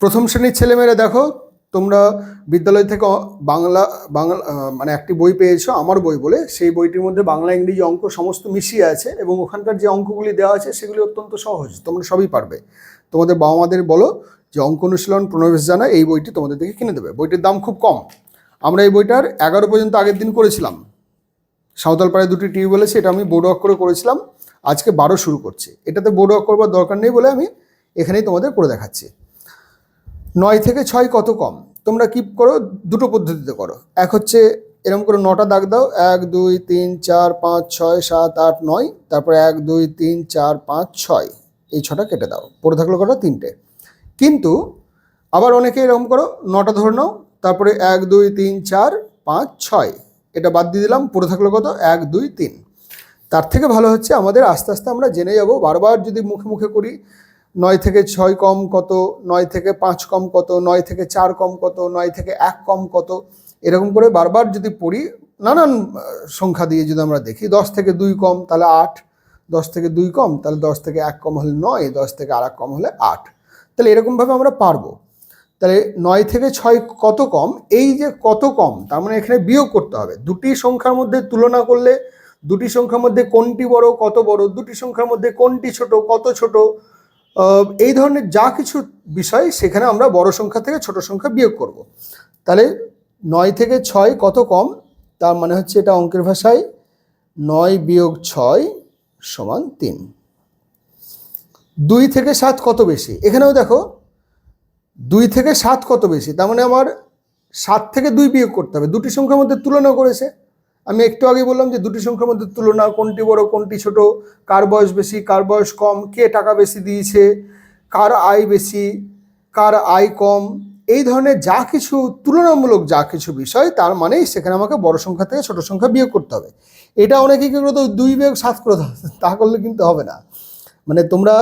প্রথম শ্রেণির ছেলেমেয়েরা দেখো, তোমরা বিদ্যালয় থেকে বাংলা বাংলা মানে একটি বই পেয়েছ, আমার বই বলে। সেই বইটির মধ্যে বাংলা, ইংরেজি অঙ্ক সমস্ত মিশিয়ে আছে এবং ওখানকার যে অঙ্কগুলি দেওয়া আছে, সেগুলি অত্যন্ত সহজ, তোমরা সবই পারবে। তোমাদের বাবা মাদের বলো যে অঙ্ক অনুশীলন প্রণবেশ জানা এই বইটি তোমাদের থেকে কিনে দেবে। বইটির দাম খুব কম। আমরা এই বইটার এগারো পর্যন্ত আগের দিন করেছিলাম। সাঁওতালপাড়ায় দুটি টিউবওয়েল আছে এটা আমি বোর্ড অক্ষরে করেছিলাম। আজকে বারো শুরু করছি। এটাতে বোর্ড অক্ষর করবার দরকার নেই বলে আমি এখানেই তোমাদের করে দেখাচ্ছি। নয় থেকে ছয় কত কম? তোমরা কি করো, দুটো পদ্ধতিতে করো। এক হচ্ছে এরকম করে নটা দাগ দাও, এক, দুই, তিন, চার, পাঁচ, ছয়, সাত, আট, নয়, তারপরে এক, দুই, তিন, চার, পাঁচ, ছয়, এই ছটা কেটে দাও, পড়ে থাকল কটা? তিনটে। কিন্তু আবার অনেকে এরকম করো, নটা ধরে নাও, তারপরে এক, দুই, তিন, চার, পাঁচ, ছয়, এটা বাদ দিয়ে দিলাম, পড়ে থাকল কত? এক, দুই, তিন। তার থেকে ভালো হচ্ছে আমাদের আস্তে আস্তে আমরা জেনে যাব, বারবার যদি মুখে মুখে করি নয় থেকে ছয় কম কত, নয় থেকে পাঁচ কম কত, নয় থেকে চার কম কত, নয় থেকে এক কম কত, এরকম করে বারবার যদি পড়ি, নানান সংখ্যা দিয়ে যদি আমরা দেখি, দশ থেকে দুই কম তাহলে আট, দশ থেকে দুই কম তাহলে দশ থেকে এক কম হলে নয়, দশ থেকে আর কম হলে আট। তাহলে এরকমভাবে আমরা পারব। তাহলে নয় থেকে ছয় কত কম, এই যে কত কম, তার মানে এখানে বিয়োগ করতে হবে। দুটি সংখ্যার মধ্যে তুলনা করলে, দুটি সংখ্যার মধ্যে কোনটি বড়, কত বড়, দুটি সংখ্যার মধ্যে কোনটি ছোট, কত ছোট এই ধরনের যা কিছু বিষয়, সেখানে আমরা বড় সংখ্যা থেকে ছোট সংখ্যা বিয়োগ করব। তাহলে নয় থেকে ছয় কত কম? তার মানে হচ্ছে এটা অঙ্কের ভাষায় নয় বিয়োগ ছয় সমান তিন। দুই থেকে সাত কত বেশি? এখানেও দেখো, দুই থেকে সাত কত বেশি? তার মানে আমার সাত থেকে দুই বিয়োগ করতে হবে। দুটি সংখ্যার মধ্যে তুলনা করেছে। আমি একটু আগে বললাম যে দুটি সংখ্যার মধ্যে তুলনা, কোনটি বড়, কোনটি ছোট, কার বয়স বেশি, কার বয়স কম, কে টাকা বেশি দিয়েছে, কার আয় বেশি, কার আয় কম, এই ধরনের যা কিছু, তুলনামূলক যা কিছু বিষয়, তার মানেই সেখানে আমাকে বড় সংখ্যা থেকে ছোট সংখ্যা বিয়োগ করতে হবে। এটা অনেকেই কি করতো, দুই বিয়োগ সাত করে তা করলে কিন্তু হবে না। মানে তোমরা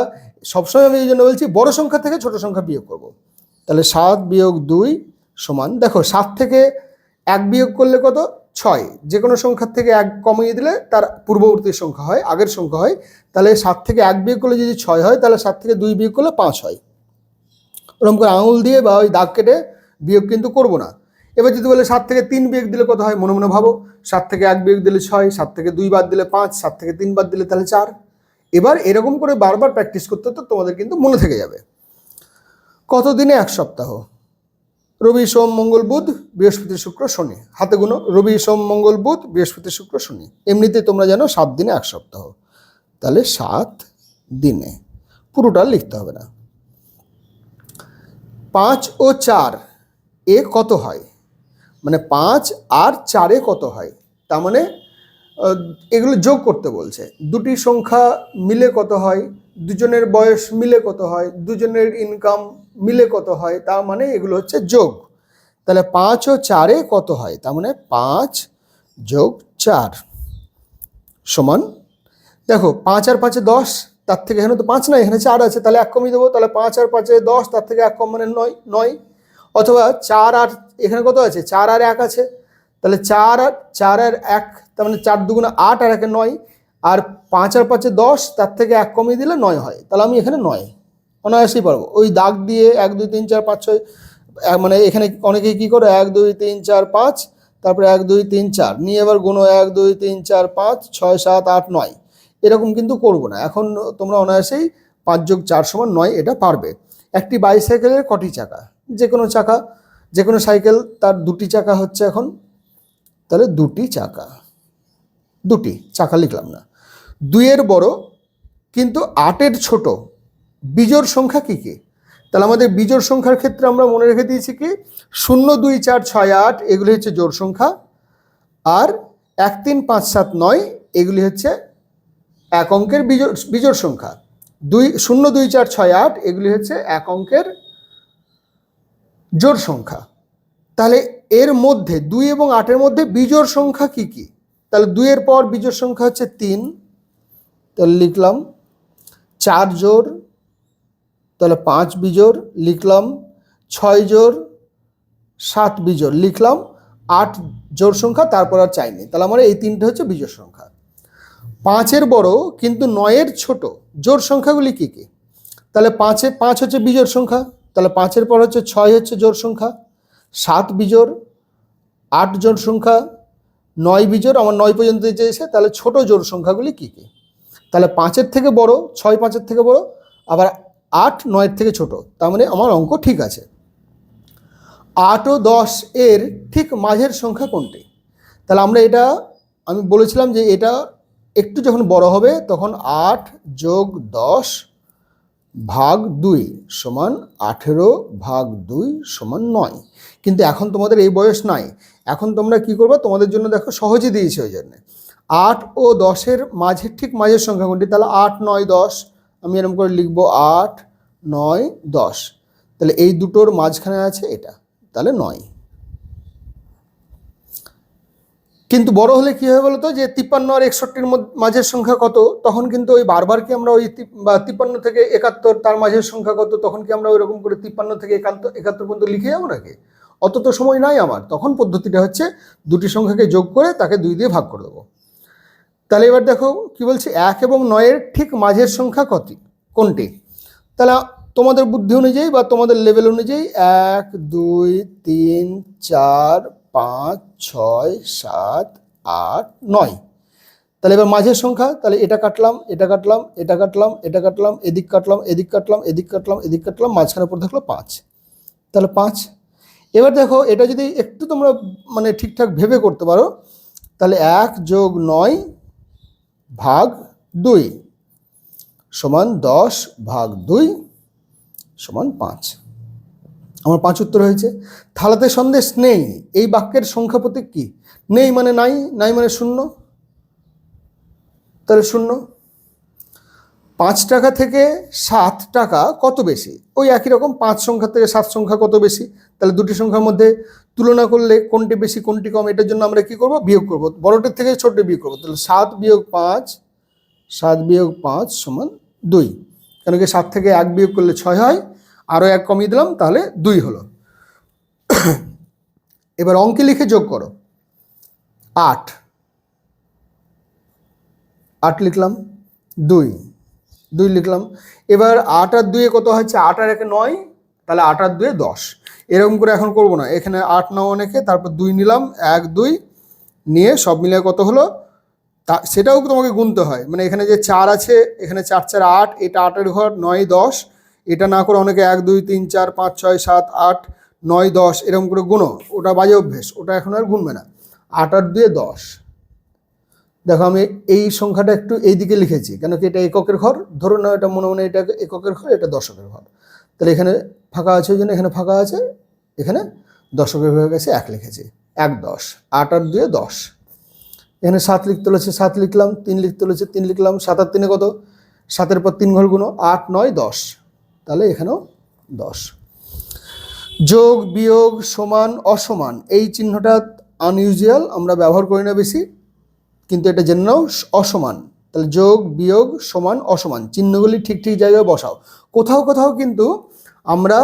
সবসময় আমি এই জন্য বলছি, বড় সংখ্যা থেকে ছোট সংখ্যা বিয়োগ করব। তাহলে সাত বিয়োগ দুই সমান, দেখো, সাত থেকে এক বিয়োগ করলে কত? ছয়। যে কোনো সংখ্যার থেকে এক কমিয়ে দিলে তার পূর্ববর্তী সংখ্যা হয়, আগের সংখ্যা হয়। তাহলে সাত থেকে এক বিয়োগ করলে যদি ছয় হয়, তাহলে সাত থেকে দুই বিয়োগ করলে পাঁচ হয়। ওরকম করে আঙুল দিয়ে বা ওই দাগ কেটে বিয়োগ কিন্তু করব না। এবার যদি বলে সাত থেকে তিন বিয়োগ দিলে কত হয়? মনে মনে ভাবো। সাত থেকে এক বিয়োগ দিলে ছয়, সাত থেকে দুই বাদ দিলে পাঁচ, সাত থেকে তিন বাদ দিলে তাহলে চার। এবার এরকম করে বারবার প্র্যাকটিস করতে তো তোমাদের কিন্তু মনে থেকে যাবে। কত দিনে এক সপ্তাহ। রবি সোম, মঙ্গল, বুধ, বৃহস্পতি, শুক্র, শনি। হাতে গুনো, রবি সোম, মঙ্গল, বুধ, বৃহস্পতি, শুক্র, শনি। এমনিতে তোমরা জানো সাত দিনে এক সপ্তাহ। তাহলে সাত দিনে। পুরোটা লিখতে হবে না। পাঁচ ও চার এ কত হয়? মানে পাঁচ আর চারে কত হয়? তার মানে এগুলো যোগ করতে বলছে। দুটি সংখ্যা মিলে কত হয়? দুজনের বয়স মিলে কত হয়? দুজনের ইনকাম মিলে কত হয়? তার মানে এগুলো হচ্ছে যোগ। তাহলে পাঁচ ও চারে কত হয়? তার মানে পাঁচ যোগ চার সমান, দেখো পাঁচ আর পাঁচে দশ, তার থেকে এখানে তো পাঁচ নয়, এখানে চার আছে, তাহলে এক কমিয়ে দেবো, তাহলে পাঁচ আর পাঁচে দশ, তার থেকে এক কম মানে নয় নয়। অথবা চার আর, এখানে কত আছে? চার আর এক আছে তাহলে চার আর চার আর এক, তার মানে চার দুগুণে আট আর একে নয়, আর পাঁচ আর পাঁচে দশ, তার থেকে এক কমিয়ে দিলে নয় হয়। তাহলে আমি এখানে নয়। অনায়াসেই পারব। ওই দাগ দিয়ে এক, দুই, তিন, চার, পাঁচ, ছয় মানে এখানে অনেকেই কী করে? এক, দুই, তিন, চার, পাঁচ, তারপরে এক, দুই, তিন, চার। নিয়ে এবার গুনো এক, দুই, তিন, চার, পাঁচ, ছয়, সাত, আট, নয়। এরকম কিন্তু করব না। এখন তোমরা অনায়াসেই পাঁচ যোগ চার সমান নয়, এটা পারবে। একটি বাইসাইকেলের কটি চাকা? যে কোনো চাকা যে কোনো সাইকেল তার দুটি চাকা হচ্ছে এখন তাহলে দুটি চাকা। দুটি, চাকা লিখলাম না। দুইয়ের বড়, কিন্তু আটের ছোট বিজোর সংখ্যা কী কী? তাহলে আমাদের বিজোড় সংখ্যার ক্ষেত্রে আমরা মনে রেখে দিয়েছি কি? শূন্য, দুই, চার, ছয়, আট, এগুলি হচ্ছে জোড় সংখ্যা। আর এক, তিন, পাঁচ, সাত, নয়, এগুলি হচ্ছে এক অঙ্কের বিজোড় বিজোড় সংখ্যা। দুই, শূন্য, দুই, চার, ছয়, আট, এগুলি হচ্ছে এক অঙ্কের জোড় সংখ্যা। তাহলে এর মধ্যে দুই এবং আটের মধ্যে বিজোড় সংখ্যা কি কি? তাহলে দুইয়ের পর বিজোড় সংখ্যা হচ্ছে তিন। তাহলে লিখলাম চার জোড়, তাহলে পাঁচ বিজোড়, লিখলাম ছয় জোর সাত বিজোড়। লিখলাম আট জোর সংখ্যা, তারপর আর চাইনি। তাহলে আমার এই তিনটে হচ্ছে বিজোড় সংখ্যা। পাঁচের বড় কিন্তু নয়ের ছোট জোর সংখ্যাগুলি কী কী? তাহলে পাঁচে, পাঁচ হচ্ছে বিজোড় সংখ্যা, তাহলে পাঁচের পর হচ্ছে ছয় হচ্ছে জোর সংখ্যা। সাত বিজোড়, আট জোর সংখ্যা, নয় বিজোড়, আমার নয় পর্যন্ত চেয়েছে তাহলে ছোট জোর সংখ্যাগুলি কী কী? তাহলে পাঁচের থেকে বড়, ছয় পাঁচের থেকে বড়, আবার আট নয়ের থেকে ছোট, তার মানে আমার অঙ্ক ঠিক আছে। আট ও দশ এর ঠিক মাঝের সংখ্যা কোনটি? তাহলে আমরা এটা, আমি বলেছিলাম যে এটা একটু যখন বড় হবে, তখন আট যোগ দশ ভাগ দুই সমান আঠেরো ভাগ দুই সমান নয়। কিন্তু এখন তোমাদের এই বয়স নাই। এখন তোমরা কি করবে? তোমাদের জন্য দেখো সহজে দিয়েছে ওই জন্য। আট ও দশের মাঝের ঠিক মাঝের সংখ্যা কোনটি তাহলে আট, নয়, দশ, আমি এরকম করে লিখব আট, নয়, দশ। তাহলে এই দুটোর মাঝখানে আছে এটা, তাহলে নয়। কিন্তু বড় হলে কি হবে বলতো? যে তিপ্পান্ন আর একষট্টির মাঝের সংখ্যা কত? তখন কিন্তু ওই বারবার কি আমরা ওই বা তিপ্পান্ন থেকে একাত্তর, তার মাঝের সংখ্যা কত? তখন কি আমরা ওই রকম করে তিপ্পান্ন থেকে একাত্তর একাত্তর পর্যন্ত লিখে যাব নাকি? অত তো সময় নাই আমার। তখন পদ্ধতিটা হচ্ছে দুটি সংখ্যাকে যোগ করে তাকে দুই দিয়ে ভাগ করে দেবো। তাহলে এবার দেখো কি বলছে? এক এবং নয়ের ঠিক মাঝের সংখ্যা কত? কোনটি? তাহলে তোমাদের বুদ্ধি অনুযায়ী বা তোমাদের লেভেল অনুযায়ী এক, দুই, তিন, চার, পাঁচ, ছয়, সাত, আট, নয়। তাহলে এবার মাঝের সংখ্যা, তাহলে এটা কাটলাম এটা কাটলাম এটা কাটলাম এটা কাটলাম, এদিক কাটলাম এদিক কাটলাম এদিক কাটলাম এদিক কাটলাম, মাঝখানে পর থাকল পাঁচ। তাহলে পাঁচ এবার দেখো, এটা যদি একটু তোমরা মানে ঠিকঠাক ভেবে করতে পারো, তাহলে এক যোগ নয় ভাগ দুই সমান দশ ভাগ দুই সমান পাঁচ। আমার পাঁচ উত্তর হয়েছে। থালাতে সন্দেশ নেই, এই বাক্যের সংখ্যা প্রতীক কি? নেই মানে নাই নাই মানে শূন্য। তাহলে শূন্য। পাঁচ টাকা থেকে সাত টাকা কত বেশি? ওই একই রকম পাঁচ সংখ্যা থেকে সাত সংখ্যা কত বেশি? তাহলে দুটি সংখ্যার মধ্যে তুলনা করলে কোনটি বেশি, কোনটি কম, এটার জন্য আমরা কি করব? বিয়োগ করব। বড়টির থেকে ছোটটি বিয়োগ করব। তাহলে সাত বিয়োগ পাঁচ, সাত বিয়োগ পাঁচ সমান দুই। কেন কি সাত থেকে এক বিয়োগ করলে ছয় হয়? আরও এক কমিয়ে দিলাম, তাহলে দুই হলো। এবার অঙ্কে লিখে যোগ করো। আট। আট লিখলাম। দুই। দুই লিখলাম। এবার আট আর দুয়ে কত হচ্ছে আট আর একে নয়, তাহলে আট আর দুয়ে দশ। এরকম করে এখন করব না। এখানে আট নাও অনেকে, তারপর দুই নিলাম, এক, দুই, নিয়ে সব মিলিয়ে কত হলো? তা সেটাও তোমাকে গুনতে হয়। মানে এখানে যে চার আছে, এখানে চার চার, আট, এটা আটের ঘর, নয়, দশ। এটা না করে অনেকে এক, দুই, তিন, চার, পাঁচ, ছয়, সাত, আট, নয়, দশ, এরকম করে গুনো। ওটা বাজে অভ্যেস। ওটা এখন আর গুনবে না। আট আর দুয়ে দশ। দেখো, আমি এই সংখ্যাটা একটু এই দিকে লিখেছি, কেন কি এটা এককের ঘর? ধরুন না, এটা মনে মনে এটা এককের ঘর, এটা দশকের ঘর। তাহলে এখানে ফাঁকা আছে ওই জন্য এখানে ফাঁকা আছে, এখানে দশকের হয়ে গেছে এক লিখেছি, এক দশ, আট আট দুয়ে দশ। এখানে সাত লিখতে হলেছে, সাত লিখলাম, তিন লিখতে হলেছে, তিন লিখলাম, সাত আর তিনে কত? সাতের পর তিন ঘর গুণ আট নয় দশ, তাহলে এখানেও দশ। যোগ বিয়োগ সমান অসমান, এই চিহ্নটা আনইউজুয়াল আমরা ব্যবহার করি না বেশি। কিন্তু এটা জেনে নাও অসমান। তাহলে যোগ, বিয়োগ সমান অসমান। চিহ্নগুলি ঠিক ঠিক জায়গায় বসাও। কোথাও কোথাও কিন্তু আমরা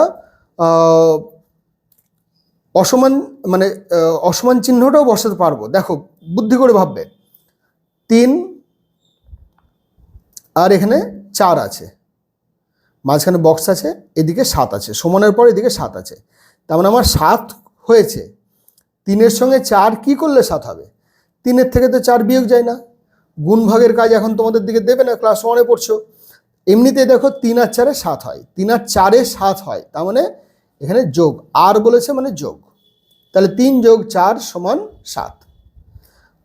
অসমান মানে অসমান চিহ্নটাও বসাতে পারব। দেখো, বুদ্ধি করে ভাববে। তিন আর এখানে চার আছে। মাঝখানে বক্স আছে, এদিকে সাত আছে। সমানের পর এদিকে সাত আছে। তার মানে আমার সাত হয়েছে। তিনের সঙ্গে চার কি করলে সাত হবে? তিনের থেকে তো চার বিয়োগ যায় না। গুণ ভাগের কাজ এখন তোমাদের দিকে দেবে না ক্লাস ওয়ানে পড়ছো। এমনিতে দেখো তিন আর চারে সাত হয়। তিন আর চারে সাত হয়, তার মানে এখানে যোগ। আর বলেছে মানে যোগ। তাহলে তিন যোগ চার সমান সাত।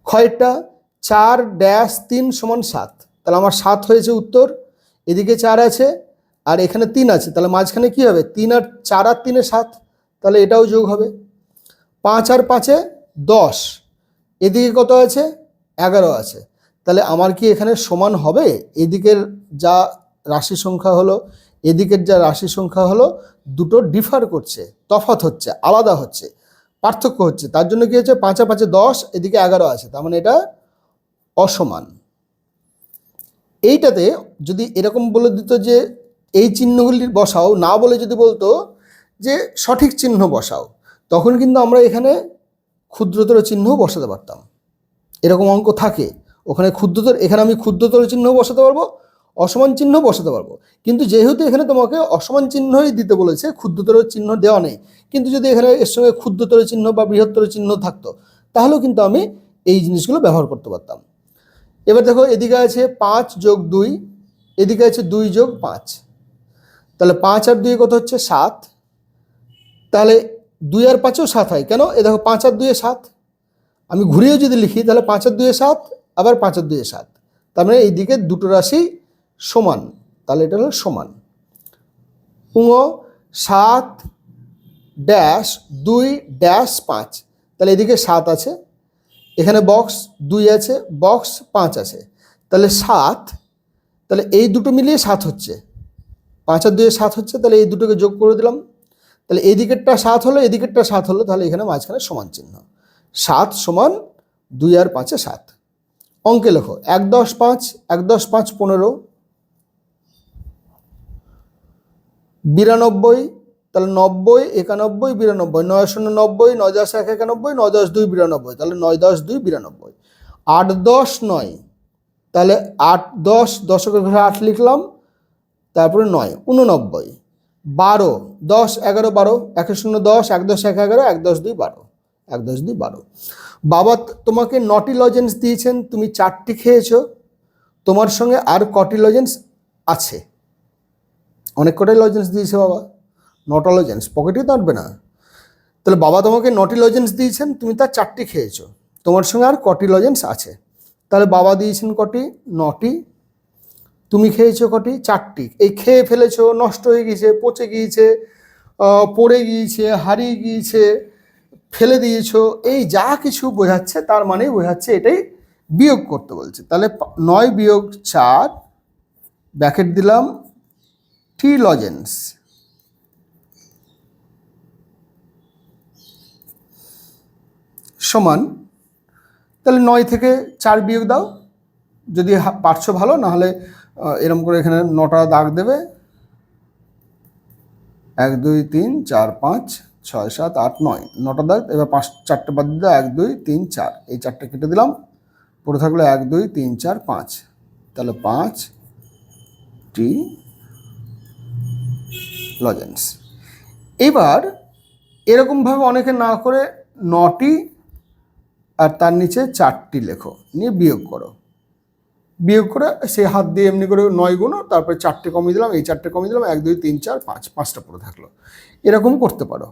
ক্ষয়টা চার ড্যাশ তিন সমান সাত। তাহলে আমার সাত হয়েছে উত্তর, এদিকে চার আছে আর এখানে তিন আছে। তাহলে মাঝখানে কি হবে? তিন আর চার আর তিনে সাত, তাহলে এটাও যোগ হবে। পাঁচ আর পাঁচে দশ। এদিকে কত আছে? এগারো আছে। তাহলে আমার কি এখানে সমান হবে? এদিকের যা রাশি সংখ্যা হলো, এদিকের যা রাশি সংখ্যা হলো, দুটো ডিফার করছে, তফাৎ হচ্ছে, আলাদা হচ্ছে, পার্থক্য হচ্ছে। তার জন্য কি হচ্ছে? পাঁচা পাঁচে দশ, এদিকে এগারো আছে। তার মানে এটা অসমান। এইটাতে যদি এরকম বলে দিত যে এই চিহ্নগুলি বসাও, না বলে যদি বলতো যে সঠিক চিহ্ন বসাও, তখন কিন্তু আমরা এখানে ক্ষুদ্রতর চিহ্নও বসাতে পারতাম। এরকম অঙ্ক থাকে। ওখানে ক্ষুদ্রতর, এখানে আমি ক্ষুদ্রতর চিহ্ন বসাতে পারব, অসমান চিহ্ন বসাতে পারব। কিন্তু যেহেতু এখানে তোমাকে অসমান চিহ্নই দিতে বলেছে, ক্ষুদ্রতর চিহ্ন দেওয়া নেই, কিন্তু যদি এখানে এর সঙ্গে ক্ষুদ্রতর চিহ্ন বা বৃহত্তর চিহ্ন থাকতো, তাহলেও কিন্তু আমি এই জিনিসগুলো ব্যবহার করতে পারতাম। এবার দেখো, এদিকে আছে পাঁচ যোগ দুই, এদিকে আছে দুই যোগ পাঁচ। তাহলে পাঁচ আর দুই কত হচ্ছে? সাত। তাহলে দুই আর পাঁচেও সাত হয়। কেন? এ দেখো, পাঁচ আর দুয়ে সাত। আমি ঘুরিয়েও যদি লিখি, তাহলে পাঁচ আর দুয়ে সাত, আবার পাঁচ আর দুয়ে সাত। তার মানে এই দিকে দুটো রাশি সমান। তাহলে এটা হলো সমান। উঙ সাত ড্যাশ, দুই ড্যাশ পাঁচ। তাহলে এদিকে সাত আছে, এখানে বক্স দুই আছে, বক্স পাঁচ আছে। তাহলে সাত, তাহলে এই দুটো মিলিয়ে সাত হচ্ছে। পাঁচ আর দুয়ে সাত হচ্ছে, তাহলে এই দুটোকে যোগ করে দিলাম। তাহলে এদিকেরটা সাত হলো, এদিকেরটা সাত হলো, তাহলে এখানে মাঝখানে সমান চিহ্ন। সাত সমান দুই আর পাঁচে সাত। অঙ্কে লেখো, এক দশ পাঁচ, এক দশ পাঁচ পনেরো, বিরানব্বই, তাহলে নব্বই, একানব্বই, বিরানব্বই, নয় শূন্য নব্বই, নয় দশ এক একানব্বই, নয় দশ দুই বিরানব্বই, তাহলে নয় দশ দুই বিরানব্বই। আট দশ নয়, তাহলে আট দশ, দশকের ঘরে আট লিখলাম, তারপরে নয়, উননব্বই। বারো, দশ, এগারো, বারো, এক শূন্য দশ, এক দশ, এক এগারো, এক দশ দুই বারো, এক দশ দুই বারো। বাবা, তোমাকে নটি লজেন্স দিয়েছেন, তুমি চারটি খেয়েছো, তোমার সঙ্গে আর কটি লজেন্স আছে? অনেক কটাই লজেন্স দিয়েছে বাবা, নটা লজেন্স পকেটে আনবে না। তাহলে বাবা তোমাকে নটি লজেন্স দিয়েছেন, তুমি তার চারটি খেয়েছো, তোমার সঙ্গে আর কটি লজেন্স আছে। তাহলে বাবা দিয়েছেন কটি? নটি তুমি খেয়েছো কটি? চারটি। এই খেয়ে ফেলেছো, নষ্ট হয়ে গিয়েছে, পচে গিয়েছে পড়ে গিয়েছে, হারিয়ে গিয়েছে, ফেলে দিয়েছ। এই যা কিছু বোঝাচ্ছে, তার মানেই বোঝাচ্ছে এটাই বিয়োগ করতে বলছে। তাহলে নয় বিয়োগ চার, ব্যাকেট দিলাম টি লজেন্স সমান, তাহলে নয় থেকে চার বিয়োগ দাও। যদি পারছ ভালো, নাহলে এরম করে এখানে নটা দাগ দেবে। এক, দুই, তিন, চার, পাঁচ, ছয়, সাত, আট, নয়। নটা দাগ, এবার পাঁচ, চারটে বাদ দিয়ে এক, দুই, তিন, চার। এই চারটে কেটে দিলাম। পড়ে থাকল এক, দুই, তিন, চার, পাঁচ। তাহলে পাঁচ টি লজেন্স এবার এরকমভাবে অনেকে না করে নটি আর তার নিচে চারটি লেখো। নিয়ে বিয়োগ করো। বিয়োগ করে সেই হাত দিয়ে এমনি করে নয় গুণ, তারপরে চারটে কমিয়ে দিলাম, এই চারটে কমিয়ে দিলাম, এক, দুই, তিন, চার, পাঁচ, পাঁচটা পড়ে থাকল। এরকম করতে পারো।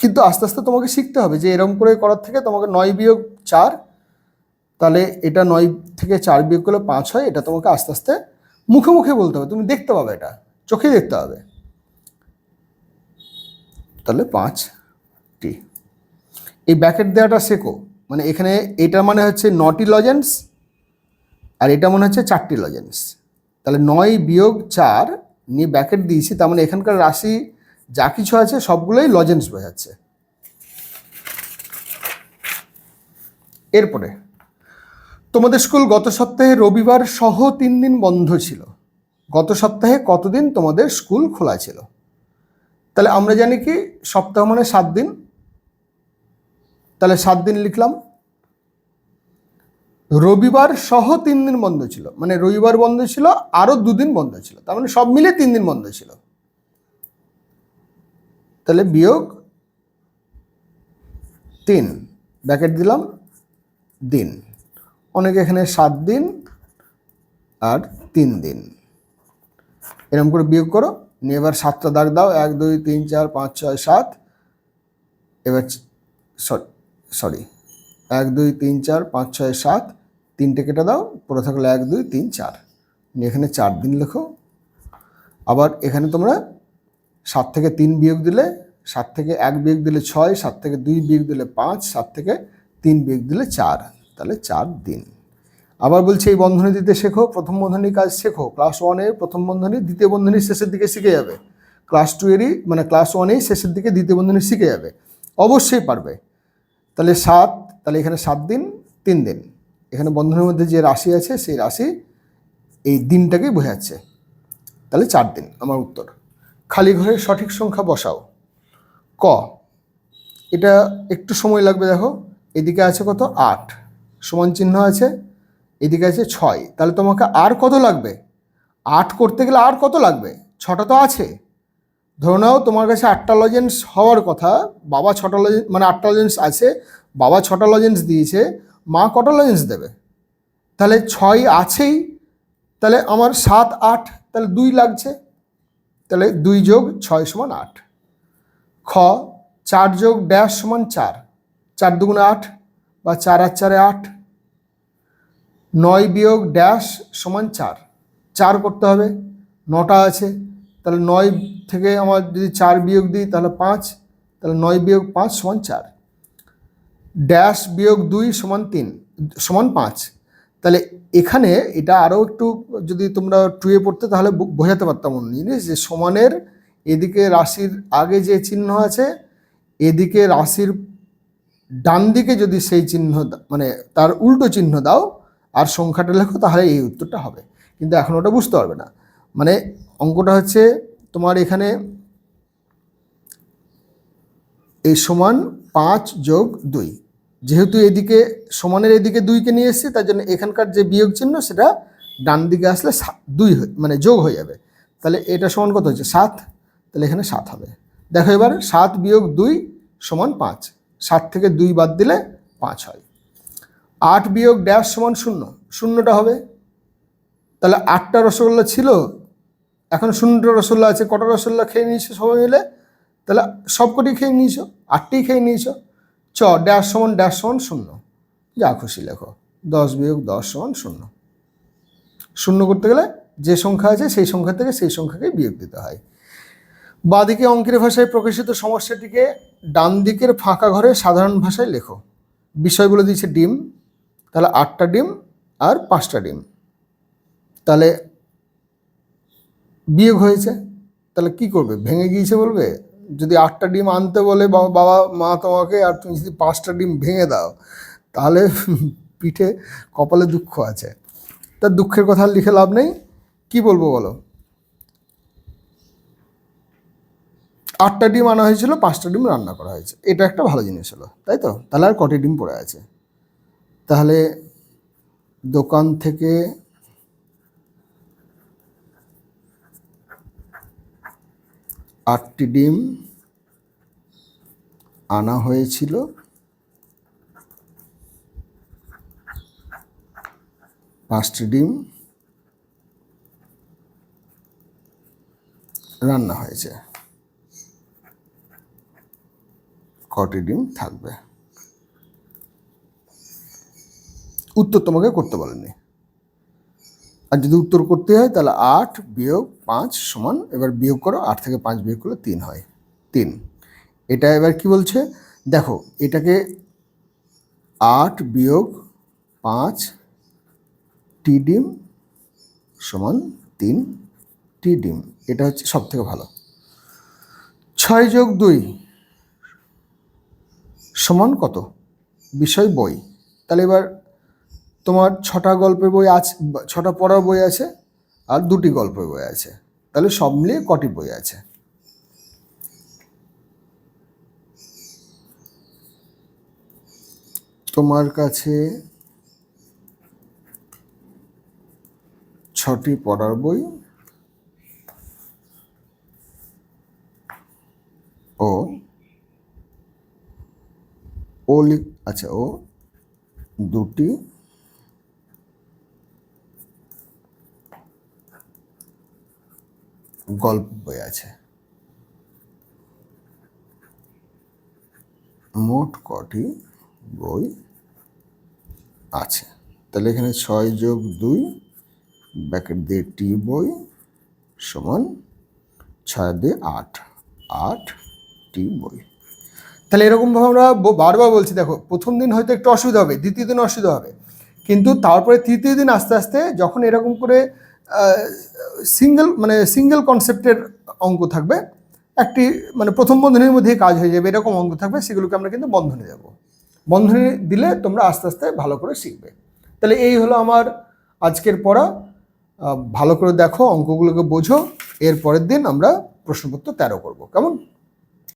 কিন্তু আস্তে আস্তে তোমাকে শিখতে হবে যে এরকম করে করার থেকে তোমাকে নয় বিয়োগ চার, তাহলে এটা নয় থেকে চার বিয়োগ করলে পাঁচ হয়, এটা তোমাকে আস্তে আস্তে মুখে মুখে বলতে হবে। তুমি দেখতে পাবে এটা চোখে দেখতে হবে। তাহলে পাঁচ টি। এই ব্যাকেট দেওয়াটা শেখো। মানে এখানে এটা মানে হচ্ছে নটি লজেন্স আর এটা মনে হচ্ছে চারটি লজেন্স তাহলে নয় বিয়োগ চার নিয়ে ব্যাকেট দিয়েছি, তার মানে এখানকার রাশি যা কিছু আছে সবগুলোই লজেন্স বোঝাচ্ছে। এরপরে, তোমাদের স্কুল গত সপ্তাহে রবিবার সহ তিন দিন বন্ধ ছিল। গত সপ্তাহে কতদিন তোমাদের স্কুল খোলা ছিল? তাহলে আমরা জানি কি, সপ্তাহ মানে সাত দিন। তাহলে সাত দিন লিখলাম। রবিবার সহ তিন দিন বন্ধ ছিল। মানে রবিবার বন্ধ ছিল, আরও দুদিন বন্ধ ছিল। তার মানে সব মিলে তিন দিন বন্ধ ছিল। তাহলে বিয়োগ তিন, ব্যাকেট দিলাম, দিন। অনেকে এখানে সাত দিন আর তিন দিন। এরকম করে বিয়োগ করো, নিয়ে এবার সাতটা দাগ দাও, এক, দুই, তিন, চার, পাঁচ, ছয়, সাত। এবার সরি সরি এক, দুই, তিন, চার, পাঁচ, ছয়, সাত, তিনটে কেটে দাও, পড়ে থাকল এক, দুই, তিন, চার। এখানে চার দিন লেখো। আবার এখানে তোমরা সাত থেকে তিন বিয়োগ দিলে, সাত থেকে এক বিয়োগ দিলে ছয়, সাত থেকে দুই বিয়োগ দিলে পাঁচ, সাত থেকে তিন বিয়োগ দিলে চার। তাহলে চার দিন। আবার বলছি এই বন্ধনী দিতে শেখো, প্রথম বন্ধনীর কাজ শেখো। ক্লাস ওয়ানের প্রথম বন্ধনী দ্বিতীয় বন্ধনী শেষের দিকে শিখে যাবে। ক্লাস টু এরই মানে ক্লাস ওয়ানেই শেষের দিকে দ্বিতীয় বন্ধনী শিখে যাবে। অবশ্যই পারবে। তাহলে সাত তাহলে এখানে সাত দিন, তিন দিন। এখানে বন্ধনের মধ্যে যে রাশি আছে, সেই রাশি এই দিনটাকেই বোঝাচ্ছে তাহলে চার দিন, আমার উত্তর। খালি ঘরের সঠিক সংখ্যা বসাও। ক, এটা একটু সময় লাগবে, দেখো। এদিকে আছে কত? আট। সমান চিহ্ন আছে, এদিকে আছে ছয়। তাহলে তোমাকে আর কত লাগবে? আট করতে গেলে আর কত লাগবে? ছটা তো আছে। ধরে নাও তোমার কাছে আটটা লজেন্স হওয়ার কথা, বাবা ছটা লজেন্স মানে আটটা লজেন্স আছে বাবা ছটা লজেন্স দিয়েছে, মা কটা লজেন্স দেবে? তাহলে ছয় আছেই, তাহলে আমার সাত আট, তাহলে দুই লাগছে, তাহলে দুই যোগ ছয় সমান আট। খ, চার যোগ ড্যাশ সমান চার চার দুগুণে আট বা চার আর চারে আট। নয় বিয়োগ ড্যাশ সমান চার চার করতে হবে, নটা আছে, তাহলে নয় থেকে আমার যদি চার বিয়োগ দিই, তাহলে পাঁচ, তাহলে নয় বিয়োগ পাঁচ সমান চার। ড্যাশ বিয়োগ দুই সমান তিন, সমান পাঁচ। তাহলে এখানে এটা আরও একটু যদি তোমরা টুয়ে পড়তে তাহলে বোঝাতে পারতাম অন্য জিনিস যে সমানের এদিকে রাশির আগে যে চিহ্ন আছে, এদিকে রাশির ডান দিকে যদি সেই চিহ্ন মানে তার উল্টো চিহ্ন দাও আর সংখ্যাটা লেখো, তাহলে এই উত্তরটা হবে। কিন্তু এখন ওটা বুঝতে পারবে না। মানে অঙ্কটা হচ্ছে তোমার এখানে এই সমান পাঁচ যোগ দুই। যেহেতু এদিকে সমানের এদিকে দুইকে নিয়ে এসেছি, তার জন্য এখানকার যে বিয়োগ চিহ্ন, সেটা ডান দিকে আসলে দুই মানে যোগ হয়ে যাবে। তাহলে এটা সমান কত হচ্ছে? সাত। তাহলে এখানে সাত হবে। দেখো এবার, সাত বিয়োগ দুই সমান পাঁচ। সাত থেকে দুই বাদ দিলে পাঁচ হয়। আট বিয়োগ ড্যাশ সমান শূন্য। শূন্যটা হবে। তাহলে আটটা রসগোল্লা ছিল। এখন শূন্যটা রসগোল্লা আছে, কটা রসগোল্লা খেয়ে নিয়েছো সবাই মিলে? তাহলে সবকটি খেয়ে নিয়েছো? আটটি খেয়ে নিয়েছো? চ ড্যাশ সমান ড্যাশ সমান শূন্য। যা খুশি লেখো। দশ বিয়োগ দশ সমান শূন্য। শূন্য করতে গেলে যে সংখ্যা আছে সেই সংখ্যা থেকে সেই সংখ্যাকে বিয়োগ দিতে হয়। বাঁদিকে অঙ্কের ভাষায় প্রকাশিত সমস্যাটিকে ডান দিকের ফাঁকা ঘরে সাধারণ ভাষায় লেখো। বিষয়গুলো দিয়েছে ডিম। তাহলে আটটা ডিম আর পাঁচটা ডিম। তাহলে বিয়োগ হয়েছে। তাহলে কি করবে? ভেঙে গিয়েছে বলবে? যদি আটটা ডিম আনতে বলে বাবা, মা তোমাকে আর তুমি যদি পাঁচটা ডিম ভেঙে দাও, তাহলে পিঠে কপালে দুঃখ আছে। তার দুঃখের কথা লিখে লাভ নেই। কি বলব বলো? আটটা ডিম আনা হয়েছিল, পাঁচটা ডিম রান্না করা হয়েছে। এটা একটা ভালো জিনিস হলো, তাই তো? তাহলে আর কটি ডিম পড়ে আছে? তাহলে দোকান থেকে আটটি ডিম আনা হয়েছিল। পাঁচটি ডিম রান্না হয়েছে। কটি ডিম থাকবে? উত্তর তোমাকে করতে বলেনি। আর যদি উত্তর করতে হয়, তাহলে আট বিয়োগ পাঁচ সমান, এবার বিয়োগ করো, আট থেকে পাঁচ বিয়োগ করলে তিন হয়। তিন। এটা এবার কি বলছে? দেখো, এটাকে আট বিয়োগ পাঁচ টি ডিম সমান তিন টি ডিম। এটা হচ্ছে সব থেকে ভালো। ছয় যোগ দুই সমান কত? বিষয় বই। তাহলে এবার তোমার ছটা গল্পের বই আছে, ছটা পড়ার বই আছে আর দুটি গল্পের বই আছে। তাহলে সব মিলিয়ে কটি বই আছে? তোমার কাছে ছটি পড়ার বই ও ও আচ্ছা ও দুটি গল্প বই আছে। মোট কটি বই আছে? তাহলে এখানে ছয় যোগ দুই ব্যাকেট দিয়ে টি বই সমান ছয় দিয়ে আট আট টি বই। তাহলে এরকমভাবে আমরা বারবার বলছি, দেখো, প্রথম দিন হয়তো একটু অসুবিধা হবে, দ্বিতীয় দিন অসুবিধা হবে। কিন্তু তারপরে তৃতীয় দিন আস্তে আস্তে যখন এরকম করে সিঙ্গেল মানে সিঙ্গেল কনসেপ্টের অঙ্ক থাকবে। একটি মানে প্রথম বন্ধনীর মধ্যেই কাজ হয়ে যাবে, এরকম অঙ্ক থাকবে, সেগুলোকে আমরা কিন্তু বন্ধনী দেবো। বন্ধনী দিলে তোমরা আস্তে আস্তে ভালো করে শিখবে। তাহলে এই হলো আমার আজকের পড়া। ভালো করে দেখো, অঙ্কগুলোকে বোঝো। এর পরের দিন আমরা প্রশ্নপত্র তেরো করব। কেমন?